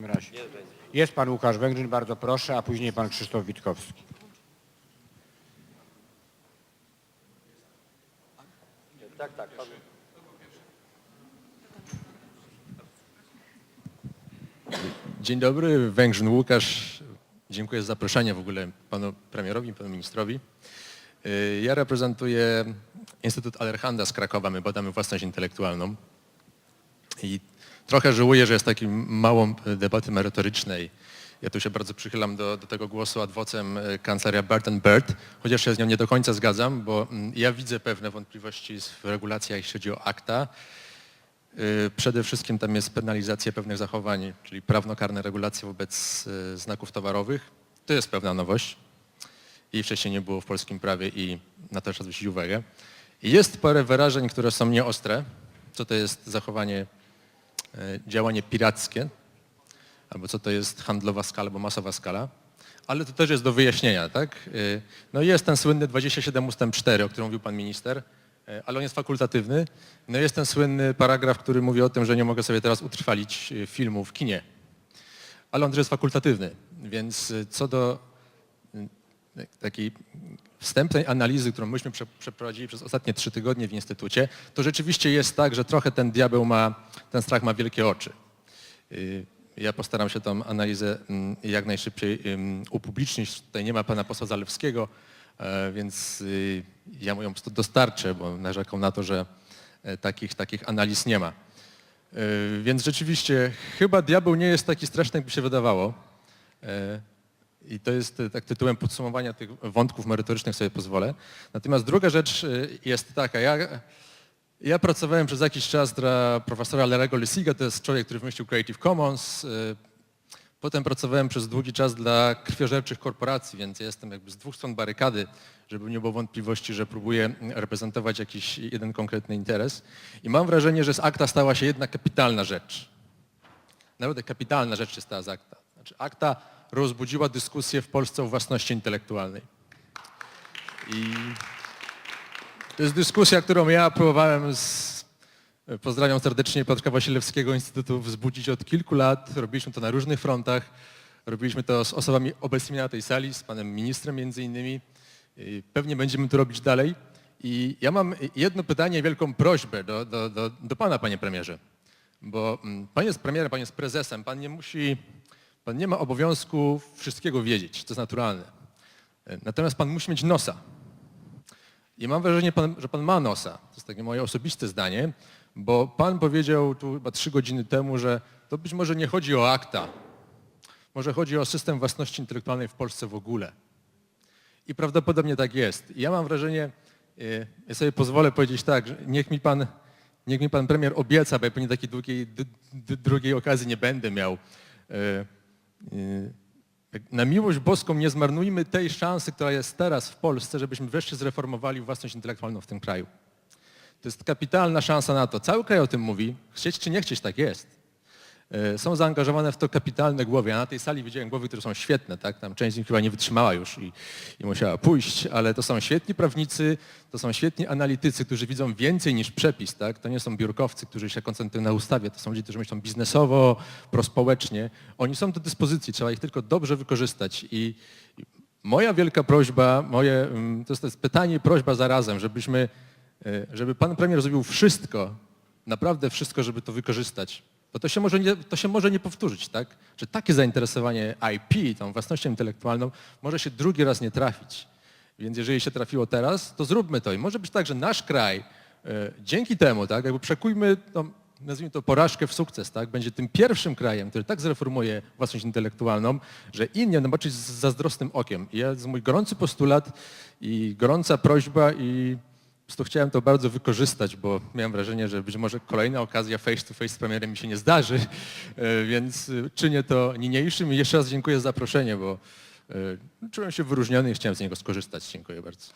razie. Jest pan Łukasz Węgrzyn, bardzo proszę, a później pan Krzysztof Witkowski. Tak, tak. Pan... Dzień dobry, Węgrzyn Łukasz. Dziękuję za zaproszenie w ogóle panu premierowi, panu ministrowi. Ja reprezentuję Instytut Allerhanda z Krakowa. My badamy własność intelektualną. I trochę żałuję, że jest takim małą debaty merytorycznej. Ja tu się bardzo przychylam do, do tego głosu ad vocem y, kancelaria Burton Bird, chociaż się z nią nie do końca zgadzam, bo ja widzę pewne wątpliwości w regulacjach, jeśli chodzi o akta. Y, Przede wszystkim tam jest penalizacja pewnych zachowań, czyli prawnokarne regulacje wobec znaków towarowych. To jest pewna nowość i wcześniej nie było w polskim prawie i na to trzeba zwrócić uwagę. Jest parę wyrażeń, które są nieostre. Co to jest zachowanie, działanie pirackie, albo co to jest handlowa skala, albo masowa skala. Ale to też jest do wyjaśnienia, tak? Y, No jest ten słynny 27 ustęp 4, o którym mówił pan minister, y, ale on jest fakultatywny. No jest ten słynny paragraf, który mówi o tym, że nie mogę sobie teraz utrwalić filmu w kinie. Ale on też jest fakultatywny, więc co do takiej wstępnej analizy, którą myśmy prze- przeprowadzili przez ostatnie trzy tygodnie w Instytucie, to rzeczywiście jest tak, że trochę ten diabeł ma, ten strach ma wielkie oczy. Y, Ja postaram się tą analizę mm, jak najszybciej upublicznić. Tutaj nie ma pana posła Zalewskiego, e, więc y, ja mu ją dostarczę, bo narzekał na to, że e, takich, takich analiz nie ma. E, Więc rzeczywiście chyba diabeł nie jest taki straszny, jakby się wydawało. I to jest e, tak tytułem podsumowania tych wątków merytorycznych sobie pozwolę. Natomiast druga rzecz e, jest taka. Ja, ja pracowałem przez jakiś czas dla profesora Larego Lesiga, to jest człowiek, który wymyślił Creative Commons. E, Potem pracowałem przez długi czas dla krwiożerczych korporacji, więc jestem jakby z dwóch stron barykady, żeby nie było wątpliwości, że próbuję reprezentować jakiś jeden konkretny interes. I mam wrażenie, że z akta stała się jedna kapitalna rzecz. Naprawdę kapitalna rzecz się stała z akta. Znaczy akta rozbudziła dyskusję w Polsce o własności intelektualnej. I to jest dyskusja, którą ja próbowałem z, pozdrawiam serdecznie Piotrka Wasilewskiego Instytutu wzbudzić od kilku lat. Robiliśmy to na różnych frontach. Robiliśmy to z osobami obecnymi na tej sali, z panem ministrem między innymi. Pewnie będziemy to robić dalej. I ja mam jedno pytanie, wielką prośbę do, do, do, do pana, panie premierze. Bo mm, pan jest premierem, pan jest prezesem, pan nie musi, pan nie ma obowiązku wszystkiego wiedzieć, to jest naturalne. Natomiast pan musi mieć nosa. I mam wrażenie, pan, że pan ma nosa. To jest takie moje osobiste zdanie, bo pan powiedział tu chyba trzy godziny temu, że to być może nie chodzi o akta. Może chodzi o system własności intelektualnej w Polsce w ogóle. I prawdopodobnie tak jest. I ja mam wrażenie, y, ja sobie pozwolę powiedzieć tak, niech mi pan, niech mi pan premier obieca, bo ja pewnie takiej drugiej, okazji nie będę miał. Y, Na miłość boską nie zmarnujmy tej szansy, która jest teraz w Polsce, żebyśmy wreszcie zreformowali własność intelektualną w tym kraju. To jest kapitalna szansa na to. Cały kraj o tym mówi. Chcieć czy nie chcieć, tak jest. E, Są zaangażowane w to kapitalne głowy. Ja na tej sali widziałem głowy, które są świetne, tak? Tam część z nich chyba nie wytrzymała już i, i musiała pójść, ale to są świetni prawnicy, to są świetni analitycy, którzy widzą więcej niż przepis, tak? To nie są biurkowcy, którzy się koncentrują na ustawie, to są ludzie, którzy myślą biznesowo, prospołecznie. Oni są do dyspozycji, trzeba ich tylko dobrze wykorzystać i moja wielka prośba, moje, mm, to jest, to jest pytanie i prośba zarazem, żebyśmy, e, żeby pan premier zrobił wszystko, naprawdę wszystko, żeby to wykorzystać. Bo to się może nie, to się może nie powtórzyć, tak? Że takie zainteresowanie IP, tą własnością intelektualną, może się drugi raz nie trafić. Więc jeżeli się trafiło teraz, to zróbmy to. I może być tak, że nasz kraj e, dzięki temu, tak, jakby przekujmy tą, nazwijmy to porażkę w sukces, tak, będzie tym pierwszym krajem, który tak zreformuje własność intelektualną, że inni będą patrzeć z zazdrosnym okiem. I ja, to jest mój gorący postulat i gorąca prośba i prostu chciałem to bardzo wykorzystać, bo miałem wrażenie, że być może kolejna okazja face to face z premierem mi się nie zdarzy, e, więc e, czynię to niniejszym i jeszcze raz dziękuję za zaproszenie, bo e, czułem się wyróżniony i chciałem z niego skorzystać. Dziękuję bardzo.